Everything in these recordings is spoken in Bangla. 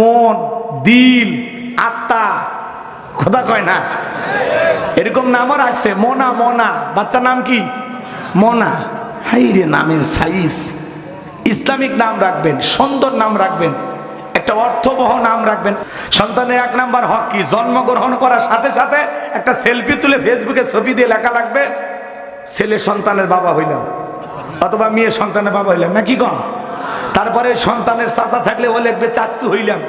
মন, দিল, আত্মা কথা কয় না? এরকম নামও রাখছে, মোনা মোনা। বাচ্চার নাম কি? মোনা। হাই রে নামের সাইজ। ইসলামিক নাম রাখবেন, সুন্দর নাম রাখবেন, একটা অর্থবহ নাম রাখবেন। সন্তানের এক নাম্বার হক কি? জন্মগ্রহণ করার সাথে সাথে একটা সেলফি তুলে ফেসবুকে ছবি দিয়ে লেখা লাগবে, ছেলে সন্তানের বাবা হইলাম, অথবা মেয়ে সন্তানের বাবা হইলাম। না কি কম? তারপরে সন্তানের চাচা থাকলে ও লিখবে, চাচু হইলাম।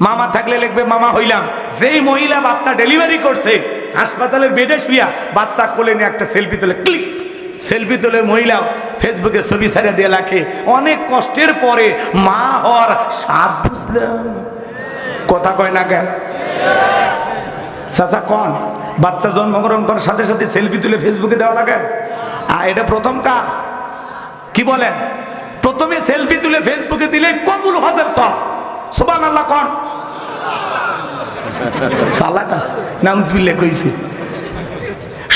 মামা থাকলে লিখবে, মামা হইলাম। যেই মহিলা বাচ্চা ডেলিভারি করছে, হাসপাতালের বেডে শুইয়া বাচ্চা খোলে নিয়ে একটা সেলফি তোলে, ক্লিক! সেলফি তুলে মহিলা ফেসবুকে ছবি ছাড়া দিয়ে রাখে। অনেক কষ্টের পরে মা হওয়ার স্বাদ বুঝলাম। কথা কয় না কেন? চাচা কন, বাচ্চা জন্মগ্রহণ করার সাথে সাথে সেলফি তুলে ফেসবুকে দেওয়া লাগে? আর এটা প্রথম কাজ। কি বলেন? প্রথমে সেলফি তুলে ফেসবুকে দিলে কবুল হজের সব। সুবান আল্লাহ কন কইছে।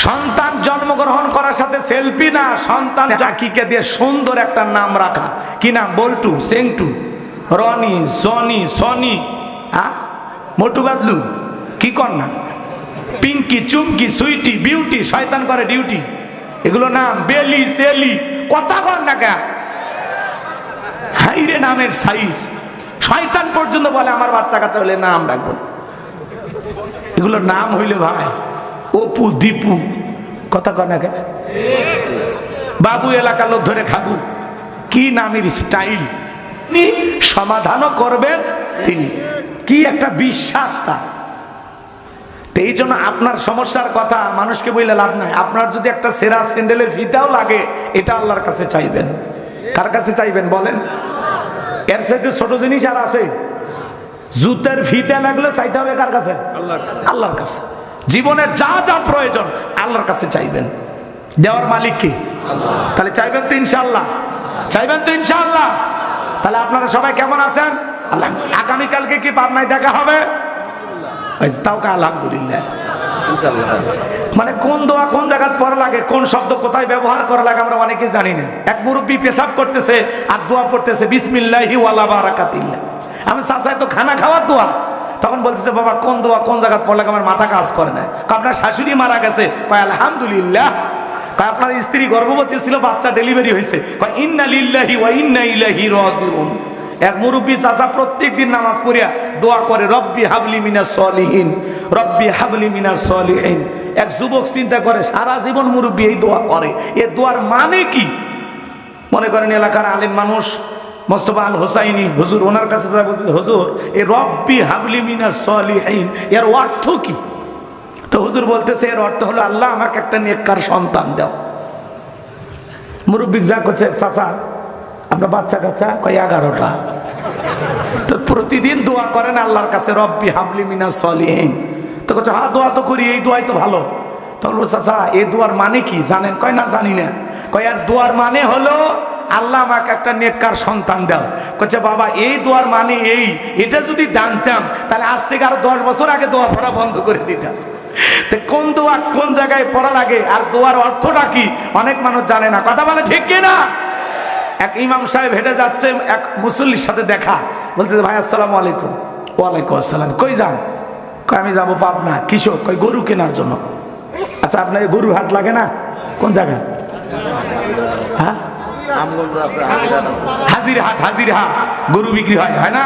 সন্তান জন্মগ্রহণ করার সাথে সেলফি না, সন্তান জাকিকে দিয়ে সুন্দর একটা নাম রাখা। কি নাম? বল্টু, সেংটু, রনি সনি সনি হ্যাঁ মোটু গাদলু কি কর না? পিঙ্কি, চুমকি, সুইটি, বিউটি, শয়তান করে ডিউটি। এগুলো নাম বেলি, সেলি, কথা কর না কে হাইরে নামের সাইজ। শয়তান পর্যন্ত বলে, আমার বাচ্চা কাচ্চা হলে নাম রাখব এগুলোর নাম হইলে ভাই, অপু, দীপু, কথা কয় না কে? বাবু এলাকার লোক ধরে খাবু। কি নামের স্টাইল? সমাধানও করবেন তিনি। কি একটা বিশ্বাস তো এই জন্য আপনার সমস্যার কথা মানুষকে বললে লাভ নাই। আপনার যদি একটা সেরা স্যান্ডেলের ফিতাও লাগে, এটা আল্লাহর কাছে চাইবেন। কার কাছে চাইবেন বলেন? এর সাথে ছোট জিনিস আর আছে। জুতের ফিতে লাগলে চাইতে হবে কার কাছে? আল্লাহর কাছে। জীবনের যা যা প্রয়োজন আল্লাহর কাছে চাইবেন। দেওয়ার মালিক কে? তাহলে চাইবেন তো ইনশাল্লাহ চাইবেন তো ইনশাল্লাহ তাহলে আপনারা সবাই কেমন আছেন? আল্লাহ। আগামীকালকে কি পাবনায় দেখা হবে? তাও কা আলহামদুলিল্লাহ। মানে কোন দোয়া কোন জায়গায় পড়া লাগে, কোন শব্দ কোথায় ব্যবহার করা লাগে আমরা অনেকে জানি না। এক মুরব্বী পেশাব করতেছে আর দোয়া পড়তেছে, বিসমিল্লাহি ওয়ালা বারাকাতিল্লাহ। আমি চাচাই তো খানা খাওয়ার দোয়া? তখন বলতেছে, বাবা, কোন দোয়া কোন জায়গায় পড়লে আমার মাথা কাজ করে না। আপনার শাশুড়ি মারা গেছে? কয়, আলহামদুলিল্লাহ। কয়, আপনার স্ত্রী গর্ভবতী ছিল, বাচ্চা ডেলিভারি হয়েছে। কয়, ইন্না লিল্লাহি ওয়া ইন্না ইলাইহি রাজিউন। এক মুরব্বী চাচা প্রত্যেক দিন নামাজ পড়িয়া দোয়া করে, রব্বি হাবলি মিনার সলিহীন, রব্বি হাবলি মিনার সলিহীন। এক যুবক চিন্তা করে, সারা জীবন মুরব্বী এই দোয়া করে, এ দোয়ার মানে কি? মনে করেন এলাকার আলিম মানুষ, মোস্তফা আল হোসাইনি, হুজুর, ওনার কাছে যা বলছিল, হুজুর, এ রব্বি হাবলি মিনার সলিহীন, এর অর্থ কি? তো হুজুর বলতেছে, এর অর্থ হলো, আল্লাহ আমাকে একটা নেককার সন্তান দাও। মুরব্বিক যা করছে, চাচা আপনার বাচ্চা কাচ্চা? কয়, এগারোটা। তো প্রতিদিন দোয়া করেন আল্লাহর কাছে, রব্বি হাবলি মিনা সলিহীন। তো কচ্ছে হা দোয়া তো করি, এই দোয়াই তো ভালো। তখন চাচা এই দোয়ার মানে কি? জানেন? কয়, না, জানি না। কয়, আর দোয়ার মানে হলো, আল্লাহ আমাকে একটা নেককার সন্তান দাও। কচ্ছে বাবা, এই দোয়ার মানে এই। এটা যদি জানতাম, তাহলে আজ থেকে আরও দশ বছর আগে দোয়া পড়া বন্ধ করে দিতাম। তো কোন দোয়া কোন জায়গায় পড়া লাগে? আর দোয়ার অর্থটা কি? অনেক মানুষ জানে না। কথা বলে ঠিক কিনা? এক ইমাম সাহেব হেঁটে যাচ্ছে, এক মুসল্লির সাথে দেখা। বলতেছে, ভাই, আসসালামু আলাইকুম। ওয়ালাইকুম আসসালাম। কই যান? কই, আমি যাব পাবনা। কিশোর? কই, গরু কেনার জন্য। আচ্ছা আপনার গরু হাট লাগে না? কোন জায়গায়? হ্যাঁ? হাজির হাট হাজির হাট গরু বিক্রি হয় হয় না?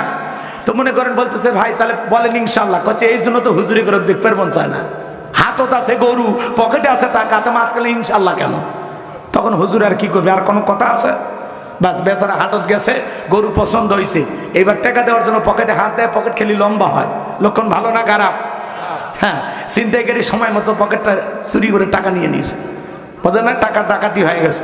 তো মনে করেন, বলতেছে, ভাই, তাহলে বলেন ইনশাল্লাহ কচ্ছে, এই জন্য তো হুজুরি করে দেখতে মন চায় না। হাতত আছে, গরু, পকেটে আছে টাকা, তো মাঝখানে ইনশাল্লাহ কেন? তখন হুজুর আর কি করবে? আর কোনো কথা আছে? বাস বেচারা হাটত গেছে, গরু পছন্দ হয়েছে এইবার টাকা দেওয়ার জন্য পকেটে হাত দেয়, পকেট খেলি লম্বা হয়। লক্ষণ ভালো না খারাপ? হ্যাঁ ছিনতাইকারী সময় মতো পকেটটা চুরি করে টাকা নিয়ে নিয়েছে। বোঝেন না, টাকা ডাকাতি হয়ে গেছে।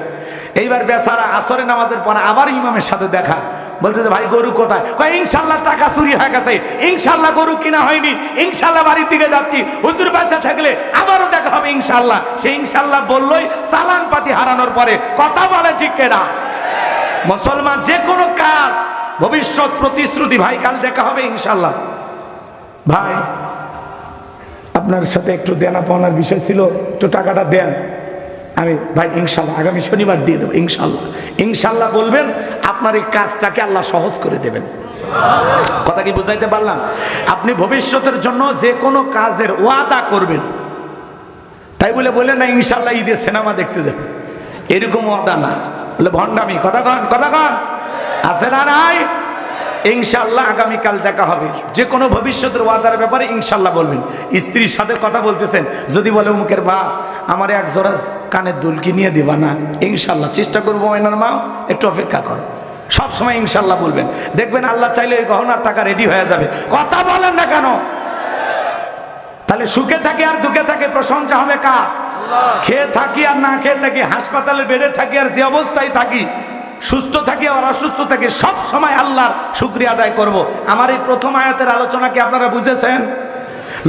এইবার বেচারা আসরে নামাজের পর আবার ইমামের সাথে দেখা। বলতেছে, ভাই, গরু কোথায়? কয়, ইনশাল্লাহ টাকা চুরি হয়ে গেছে। ইনশাল্লাহ গরু কিনা হয়নি। ইনশাল্লাহ বাড়ির দিকে যাচ্ছি। হুজুর বাচ্চা থাকলে আবারও দেখা হবে ইনশাল্লাহ। সে ইনশাল্লাহ বললই চালান পাতি হারানোর পরে কথা বলে ঠিক কেনা? মুসলমান যে কোনো কাজ, ভবিষ্যৎ প্রতিশ্রুতি, ভাই, কাল দেখা হবে ইনশাল্লাহ ভাই, আপনার সাথে একটু দেনা পাওনার বিষয় ছিল, একটু টাকাটা দেন। আমি, ভাই ইনশাল্লাহ আগামী শনিবার দিয়ে দেবো ইনশাল্লাহ ইনশাল্লাহ বলবেন, আপনার এই কাজটাকে আল্লাহ সহজ করে দেবেন। কথা কি বুঝাইতে পারলাম? আপনি ভবিষ্যতের জন্য যে কোনো কাজের ওয়াদা করবেন। তাই বলে বলে না ইনশাল্লাহ ঈদের সিনেমা দেখতে দেবে। এরকম ওয়াদা না। ভণ্ডামি, কথা কন কথা কন। আছে না নাই? ইনশাল্লাহ আগামীকাল দেখা হবে। যে কোনো ভবিষ্যতের ওয়াদার ব্যাপারে ইনশাল্লাহ বলবেন। স্ত্রীর সাথে কথা বলতেছেন, যদি বলে মুখের বাপ, আমার এক জোড়া কানের দুলকি নিয়ে দিবা না। ইনশাল্লাহ চেষ্টা করব এনার মা, একটু অপেক্ষা করো। সব সময় ইনশাল্লাহ বলবেন। দেখবেন আল্লাহ চাইলে ওই গহনার টাকা রেডি হয়ে যাবে। কথা বলেন না কেন? তাহলে সুখে থাকে আর দুঃখে থাকে, প্রশংসা হবে কা খেয়ে থাকি আর না খেয়ে থাকি, হাসপাতালে বেডে থাকি আর যে অবস্থায় থাকি, সুস্থ থাকি আর অসুস্থ থাকি, সব সময় আল্লাহর শুক্রিয়া আদায় করব। আমার এই প্রথম আয়াতের আলোচনা কি আপনারা বুঝেছেন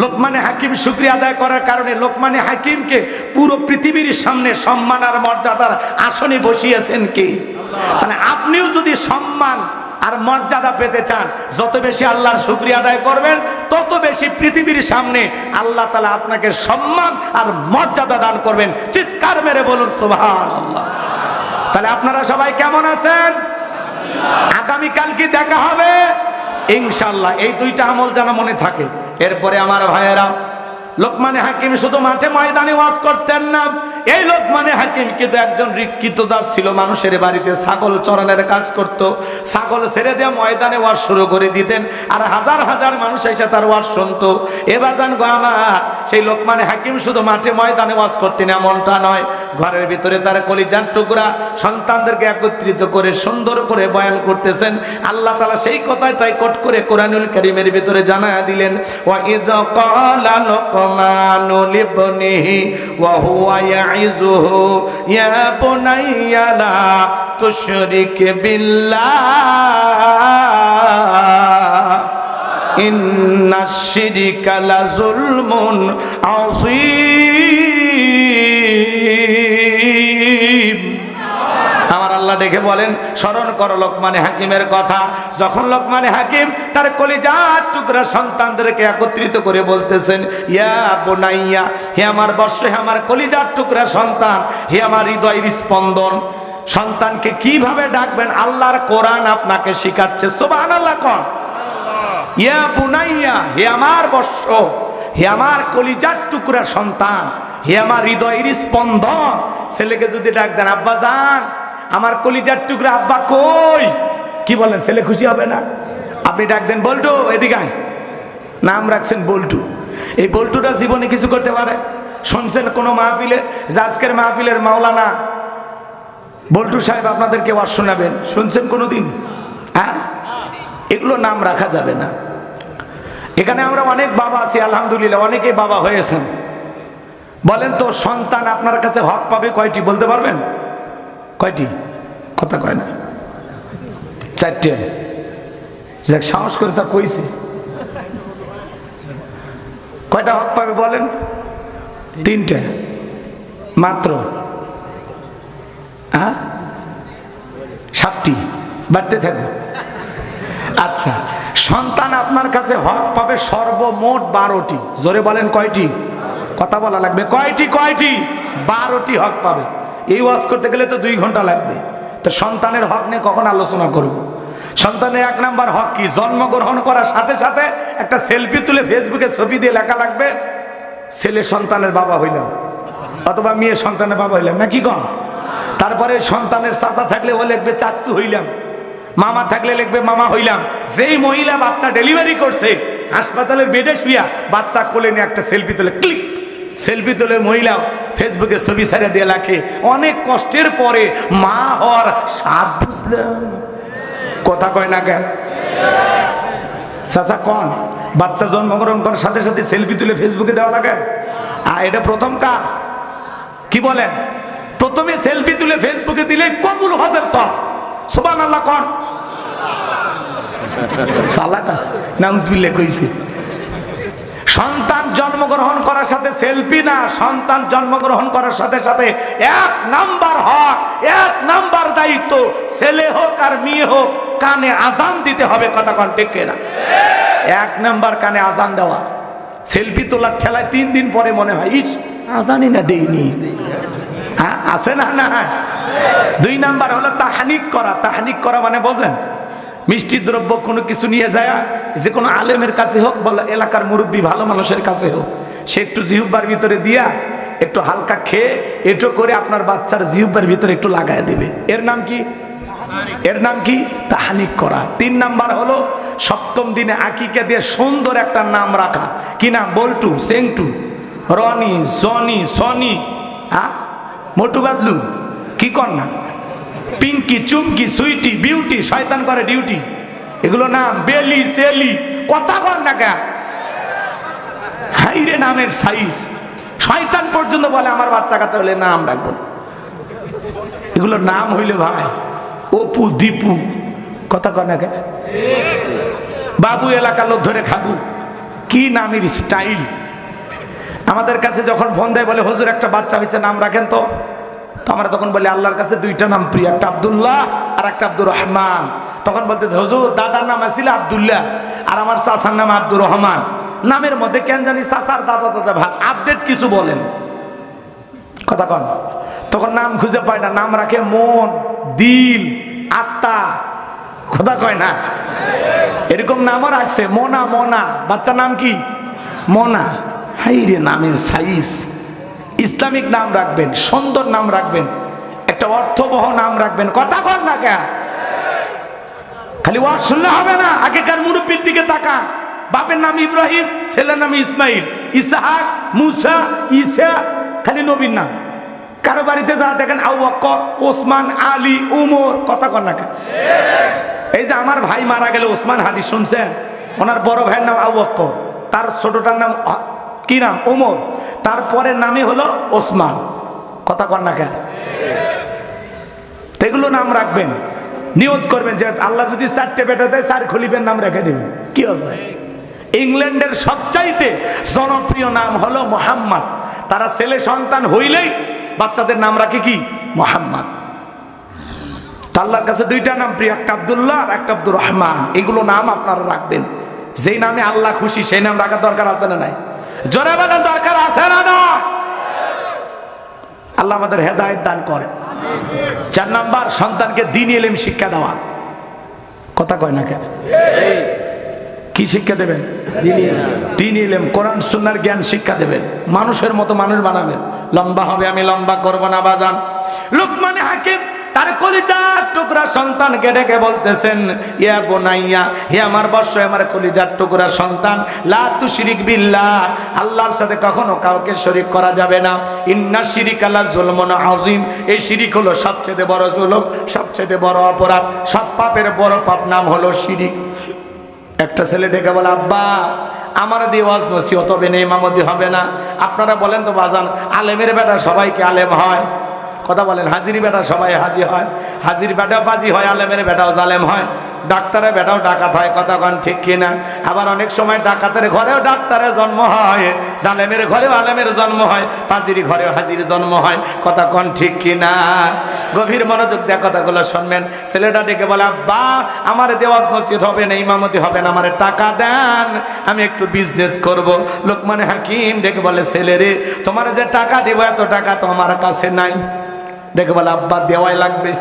লোকমানে হাকিম শুক্রিয়া আদায় করার কারণে লোকমানে হাকিমকে পুরো পৃথিবীর সামনে সম্মান আর মর্যাদার আসনে বসিয়েছেন কি তাহলে আপনিও যদি সম্মান আর মর্যাদা পেতে চান। যত বেশি আল্লাহর শুক্রিয়া আদায় করবেন, তত বেশি পৃথিবীর সামনে আল্লাহ তালা আপনাকে সম্মান আর মর্যাদা দান করবেন। চিৎকার মেরে বলুন সুবহান আল্লাহ তাহলে আপনারা সবাই কেমন আছেন? আগামীকাল কি দেখা হবে? ইনশাল্লাহ এই দুইটা আমল যেন মনে থাকে। এরপরে আমার ভাইয়েরা লোকমানে হাকিম শুধু মাঠে ময়দানে ওয়াজ করতেন না। এই লোকমানে হাকিম কিন্তু একজন রিক্ষিত দাস ছিল, মানুষের বাড়িতে ছাগল চরানের কাজ করত। ছাগল ছেড়ে দিয়ে ময়দানে ওয়াজ শুরু করে দিতেন আর হাজার হাজার মানুষ এসে তার ওয়াজ শুনত। এবার জান গো আমার সেই লোকমানে হাকিম শুধু মাঠে ময়দানে ওয়াজ করতেন, এমনটা নয়। ঘরের ভিতরে তার কলিজার টুকরা সন্তানদেরকে একত্রিত করে সুন্দর করে বয়ান করতেছেন। আল্লাহ তালা সেই কথাটাই কট করে কোরআনুল করিমের ভিতরে জানায়া দিলেন, ওয়া ইদ লুকমানু লিবনিহি ওয়া হুয়া ইয়াইজুহু ইয়া বুনাইয়া লা তুশরিক বিল্লাহ। ইন্না শিরিকা লাজুলমুন আযীম। ডেকে বলেন, স্মরণ করো লোকমানে হাকিমের কথা। যখন লোকমানে হাকিম তার কলিজার টুকরা সন্তানদেরকে একত্রিত করে বলতেছেন, ইয়া বোনাইয়া, হে আমার বর্ষ, হে আমার কলিজার টুকরা সন্তান, হে আমার হৃদয়ের স্পন্দন। সন্তানকে কীভাবে ডাকবেন? আল্লাহর কোরআন আপনাকে শিখাচ্ছে। সোবান আল্লাহ কন। ইয়া বুনাইয়া, হে আমার বর্ষ, হে আমার কলিজার টুকরা সন্তান, হে আমার হৃদয়ের স্পন্দন। ছেলেকে যদি ডাক দেন, আব্বা, যান। আমার কলিজার টুকরা আব্বা কই? কি বলেন, ছেলে খুশি হবে না? আপনি ডাক দেন, বল্টু, এদিকে নাম রাখছেন বল্টু। এই বল্টুটা জীবনে কিছু করতে পারে। শুনছেন কোনো মাহফিলে? যে আজকের মাহফিলের মাওলানা বল্টু সাহেব আপনাদেরকে ওয়াজ শোনাবেন। শুনছেন কোনো দিন হ্যাঁ? এগুলো নাম রাখা যাবে না। এখানে আমরা অনেক বাবা আছি, আলহামদুলিল্লাহ, অনেকেই বাবা হয়েছেন। বলেন তো, সন্তান আপনার কাছে হক পাবে কয়টি, বলতে পারবেন? কয়টি? কথা কয় না। চারটে। যাক, সাহস করে তা কইছে। কয়টা হক পাবে বলেন? তিনটে। মাত্র। হ্যাঁ সাতটি। বাড়তে থাকো। আচ্ছা সন্তান আপনার কাছে হক পাবে সর্বমোট বারোটি। জোরে বলেন কয়টি? কথা বলা লাগবে। কয়টি কয়টি? বারোটি হক পাবে। এই ওয়াজ করতে গেলে তো দুই ঘণ্টা লাগবে। তো সন্তানের হক নিয়ে কখন আলোচনা করব। সন্তানের এক নাম্বার হক কি? জন্মগ্রহণ করার সাথে সাথে একটা সেলফি তুলে ফেসবুকে ছবি দিয়ে লেখা লাগবে, ছেলে সন্তানের বাবা হইলাম অথবা মেয়ে সন্তানের বাবা হইলাম। না কি কম তারপরে সন্তানের চাচা থাকলে ও লিখবে, চাচু হইলাম। মামা থাকলে লিখবে, মামা হইলাম। যেই মহিলা বাচ্চা ডেলিভারি করছে, হাসপাতালের বেডে শুইয়া বাচ্চা কোলে নিয়ে একটা সেলফি তুলে ক্লিক সেলফি তুলে মহিলা ফেসবুকে ছবি ছাড়া দিয়ে রাখে অনেক কষ্টের পরে মা হওয়ার স্বাদ বুঝলাম। কথা কয় না কেন? চাচা কন, বাচ্চা জন্মগ্রহণ করার সাথে সাথে সেলফি তুলে ফেসবুকে দেওয়া লাগে? আর এটা প্রথম কাজ। কি বলেন? প্রথমে সেলফি তুলে ফেসবুকে দিলে কবুল হজের সব। সোবান আল্লাহ কন। সালা কাজ নাউজবিল্লে কইছে। সন্তান জন্মগ্রহণ করার সাথে সেলফি না, সন্তান জন্মগ্রহণ করার সাথে সাথে এক নাম্বার হক, এক নাম্বার দায়িত্ব, ছেলে হোক আর মেয়ে হোক, কানে আজান দিতে হবে, কথা কন ঠিক না এক নাম্বার কানে আজান দেওয়া। সেলফি তোলার ঠেলায় তিন দিন পরে মনে হয়, ইস আজানি না দেইনি। হ্যাঁ আছে না না দুই নাম্বার হলো তাহানিক করা। তাহানিক করা মানে বোঝেন? মিষ্টি দ্রব্য কোনো কিছু নিয়ে যায়, যে কোনো আলেমের কাছে হোক, বলো এলাকার মুরব্বী ভালো মানুষের কাছে হোক, সে একটু জিহুব্বার ভিতরে দিয়া একটু হালকা খেয়ে, এটো করে আপনার বাচ্চার জিহুব্বার ভিতরে একটু লাগায় দেবে। এর নাম কি? এর নাম কি? তাহানিক করা। তিন নাম্বার হলো, সপ্তম দিনে আকিকে দিয়ে সুন্দর একটা নাম রাখা। কি নাম? বল্টু, সেংটু, রনি সনি সনি হ্যাঁ মোটু বাদলু, কি কর না পিঙ্কি, চুমকি, সুইটি, বিউটি, শয়তান করে ডিউটি। এগুলো নাম বেলি, সেলি, কথা কর না কে হাইরে নামের সাইজ। শয়তান পর্যন্ত বলে, আমার বাচ্চা কাচ্চা হলে নাম রাখব। এগুলোর নাম হইলে ভাই, অপু, দীপু, কথা কর না কে বাবু এলাকার লোক ধরে খাবু। কি নামের স্টাইল? আমাদের কাছে যখন ফোন দেয়, বলে, হুজুর, একটা বাচ্চা হয়েছে, নাম রাখেন তো। তো আমরা তখন বলি, আল্লাহর কাছে দুইটা নাম প্রিয়, একটা আব্দুল্লাহ আর একটা আব্দুর রহমান। তখন বলতে, হুজুর, দাদার নাম আছিল আবদুল্লাহ আর আমার চাচার নাম আব্দুর রহমান। নামের মধ্যে কেন জানি চাচার দাদা দাদা ভাগ। আপডেট কিছু বলেন। কথা কন। তখন নাম খুঁজে পায় না, নাম রাখে মন, দিল, আত্মা। কথা কয় না? এরকম নামও রাখছে, মোনা মোনা। বাচ্চার নাম কি? মোনা। হাই রে নামের সাইজ ইসলামিক নাম রাখবেন, সুন্দর নাম রাখবেন, একটা অর্থবহ নাম রাখবেন। কথা কর না কে খালি ওয়াজ শুনলে হবে না, আগেকার মুরব্বীর দিকে তাকা বাপের নাম ইব্রাহিম, ছেলের নাম ইসমাইল, ইসাহাক, মুসা ইসা খালি নবীর নাম। কারও বাড়িতে যা দেখেন আউ বক্কর, ওসমান, আলী, উমর, কথা কর না কে এই যে আমার ভাই মারা গেলে ওসমান হাদি শুনছেন? ওনার বড় ভাইয়ের নাম আবু বক্কর, তার ছোটটার নাম কি নাম? ওমর। তারপরের নামই হলো ওসমান। কথা কর না কে এগুলো নাম রাখবেন। নিয়ত করবেন যে আল্লাহ যদি চারটে বেটা দেয়, চার খলিফের নাম রেখে দেবেন। কি আছে? ইংল্যান্ডের সবচাইতে জনপ্রিয় নাম হলো মোহাম্মদ। তারা ছেলে সন্তান হইলেই বাচ্চাদের নাম রাখে কি? মোহাম্মদ। আল্লাহর কাছে দুইটা নাম প্রিয়, একটা আবদুল্লাহ আর একটা আব্দুর রহমান। এগুলো নাম আপনারা রাখবেন। যেই নামে আল্লাহ খুশি, সেই নাম রাখার দরকার আছে না নাই? জোরে বানার দরকার আছে না না? আল্লাহ আমাদের হেদায়ত দান করে চার নাম্বার, সন্তানকে দিন এলেম শিক্ষা দেওয়া। কথা কয় না কেন? কি শিক্ষা দেবেন? দিন ইলেম কোরআন সুন্নার জ্ঞান শিক্ষা দেবেন। মানুষের মতো মানুষ বানাবেন। লম্বা হবে, আমি লম্বা করব না, বাজান। লোকমানে হাকিম তার কলিজার টুকরা সন্তানকে ডেকে বলতেছেন, ইয়া বোনাইয়া, হে আমার বর্ষ আমার কলিজার টুকরা সন্তান, লা তু শিরিক বিল্লাহ, আল্লাহর সাথে কখনো কাউকে শরিক করা যাবে না। ইন্না শিরিক আল্লাহ জুলমন আজিম এই শিরিক হলো সবচেয়ে বড় জুলুম, সবচেয়ে বড় অপরাধ। সব পাপের বড় পাপ নাম হলো শিরিক। একটা ছেলে ডেকে বলে, আব্বা, আমার দিয়ে ওয়াজ নসিহত হবে না, ইমামতি হবে না। আপনারা বলেন তো, বাজান, আলেমের বেটা সবাইকে আলেম হয়। কথা বলেন, হাজির বেটা সবাই হাজি হয়। হাজির বেটাও বাজি হয়, আলেমের বেটাও জালেম হয়। ডাক্তারের বেটাও ডাকাত হয়, কথা কন ঠিক কিনা আবার অনেক সময় ডাকাতের ঘরেও ডাক্তারের জন্ম হয়, জালেমের ঘরেও আলেমের জন্ম হয় পাজির ঘরেও হাজির জন্ম হয়, কথা কন ঠিক কিনা গভীর মনোযোগ দেয় কথাগুলো শুনবেন। ছেলেটা ডেকে বলে, আব্বা, আমার দেওয়াজ মসজিদ হবে না, ইমামতি হবে না, আমার টাকা দেন, আমি একটু বিজনেস করব। লোকমানে হাকিম ডেকে বলে ছেলে রে তোমার যে টাকা দেবো, এত টাকা তো আমার কাছে নাই। ডেকে বলে আব্বা দেওয়াই লাগবে।